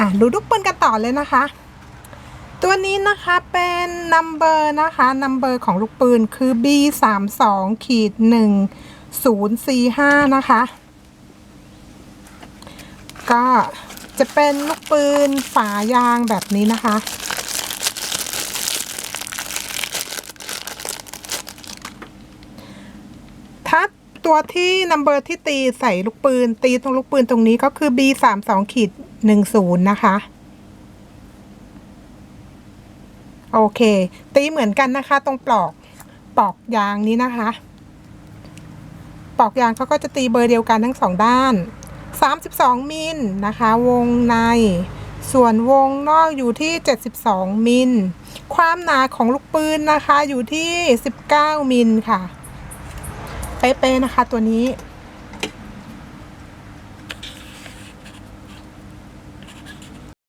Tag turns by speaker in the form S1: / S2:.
S1: อะดูลูกปืนกันต่อเลยนะคะ ตัวนี้นะคะเป็นนัมเบอร์นะคะนัมเบอร์ของลูกปืนคือ B 3 2ขีด1 0 4 5นะคะ ก็จะเป็นลูกปืนฝายางแบบนี้นะคะถ้าตัวที่นัมเบอร์ที่ตีใส่ลูกปืน ตีตรงลูกปืนตรงนี้ก็คือ B 3 2ขีด 1 0 นะคะ โอเค ตีเหมือนกันนะคะ ตรงปลอกปลอกยางนี้นะคะ ปลอกยางเขาก็จะตีเบอร์เดียวกันทั้งสองด้าน 32 มิลนะคะ วงใน ส่วนวงนอกอยู่ที่ 72 มิล ความหนาของลูกปืนนะคะอยู่ที่ 19 มิลค่ะ เป๊ะๆนะคะตัวนี้